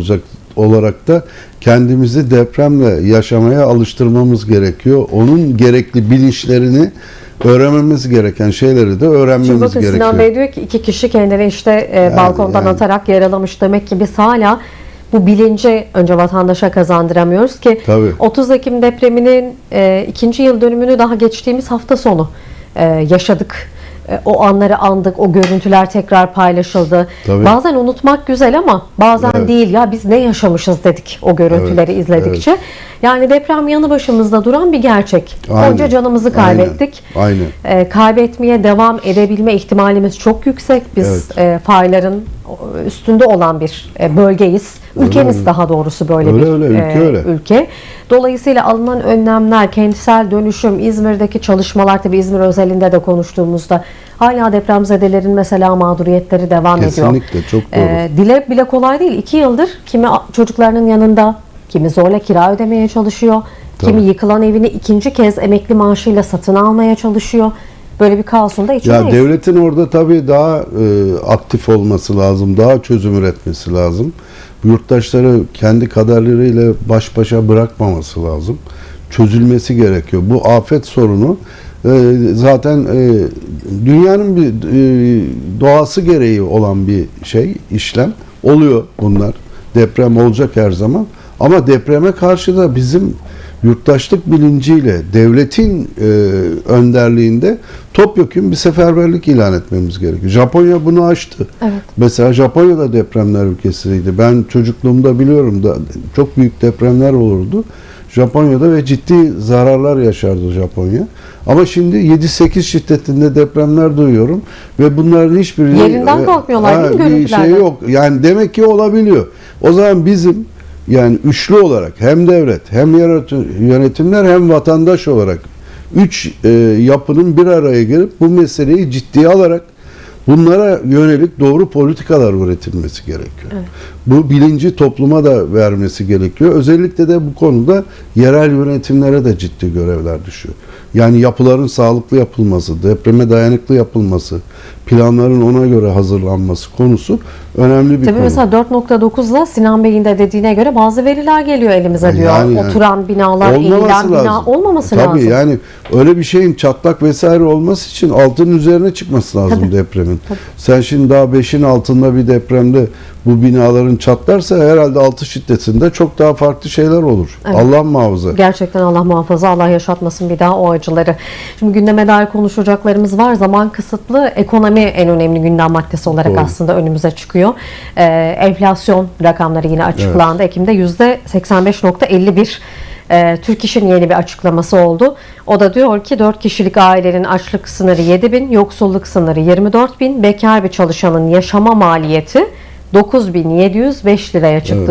olacak olarak da kendimizi depremle yaşamaya alıştırmamız gerekiyor. Onun gerekli bilinçlerini öğrenmemiz gereken şeyleri de Şimdi öğrenmemiz bakın gerekiyor. Sinan Bey diyor ki iki kişi kendini işte e, balkondan yani. atarak yaralamış. Demek ki biz hala bu bilinci önce vatandaşa kazandıramıyoruz ki Tabii. 30 Ekim depreminin e, ikinci yıl dönümünü daha geçtiğimiz hafta sonu e, yaşadık. E, o anları andık, o görüntüler tekrar paylaşıldı. Tabii. Bazen unutmak güzel ama bazen Evet. değil. Ya biz ne yaşamışız dedik o görüntüleri Evet, izledikçe. Yani deprem yanı başımızda duran bir gerçek. Aynen. Onca canımızı Aynen. kaybettik. Aynen. E, kaybetmeye devam edebilme ihtimalimiz çok yüksek. Biz Evet. e, fayların üstünde olan bir e, bölgeyiz. Ülkemiz öyle. daha doğrusu böyle Öyle bir öyle, ülke e, öyle. ülke. Dolayısıyla alınan önlemler, kentsel dönüşüm, İzmir'deki çalışmalar tabii İzmir özelinde de konuştuğumuzda hala depremzedelerin mesela mağduriyetleri devam ediyor. Kesinlikle çok doğru. E, dile bile kolay değil. İki yıldır kimi çocuklarının yanında, kimi zorla kira ödemeye çalışıyor, kimi Tabii. yıkılan evini ikinci kez emekli maaşıyla satın almaya çalışıyor. Böyle bir kaosun da içindeyiz. Ya devletin orada tabii daha e, aktif olması lazım, daha çözüm üretmesi lazım. Yurttaşları kendi kaderleriyle baş başa bırakmaması lazım. Çözülmesi gerekiyor. Bu afet sorunu e, zaten e, dünyanın bir e, doğası gereği olan bir şey, işlem. Oluyor bunlar. Deprem olacak her zaman. Ama depreme karşı da bizim yurttaşlık bilinciyle devletin e, önderliğinde topyekun bir seferberlik ilan etmemiz gerekiyor. Japonya bunu aştı. Evet. Mesela Japonya da depremler ülkesiydi. Ben çocukluğumda biliyorum da çok büyük depremler olurdu. Japonya'da ve ciddi zararlar yaşardı Japonya. Ama şimdi 7-8 şiddetinde depremler duyuyorum ve bunların hiçbiri Yerinden kalkmıyorlar değil mi bir şey görüntülerde? yok. Yani demek ki olabiliyor. O zaman bizim yani üçlü olarak hem devlet hem yönetimler hem vatandaş olarak üç e, yapının bir araya gelip bu meseleyi ciddiye alarak bunlara yönelik doğru politikalar üretilmesi gerekiyor. Bu bilinci topluma da vermesi gerekiyor. Özellikle de bu konuda yerel yönetimlere de ciddi görevler düşüyor. Yani yapıların sağlıklı yapılması, depreme dayanıklı yapılması, planların ona göre hazırlanması konusu önemli bir Tabii konu. mesela 4.9'la Sinan Bey'in de dediğine göre bazı veriler geliyor elimize diyor. Yani yani. Oturan binalar, eğilen bina olmaması Tabii lazım. yani öyle bir şeyin çatlak vesaire olması için altının üzerine çıkması lazım Tabii. depremin. Tabii. Sen şimdi daha 5'in altında bir depremde bu binaların çatlarsa herhalde 6 şiddetinde çok daha farklı şeyler olur. Evet. Allah muhafaza. Gerçekten Allah muhafaza, Allah yaşatmasın bir daha o acıları. Şimdi gündeme dair konuşacaklarımız var. Zaman kısıtlı, ekonomi en önemli gündem maddesi olarak Doğru. aslında önümüze çıkıyor. Ee, enflasyon rakamları yine açıklandı. Ekim'de %85.51 ee, Türk İş'in yeni bir açıklaması oldu. O da diyor ki 4 kişilik ailenin açlık sınırı 7 bin, yoksulluk sınırı 24 bin, bekar bir çalışanın yaşama maliyeti 9705 liraya çıktı. Evet.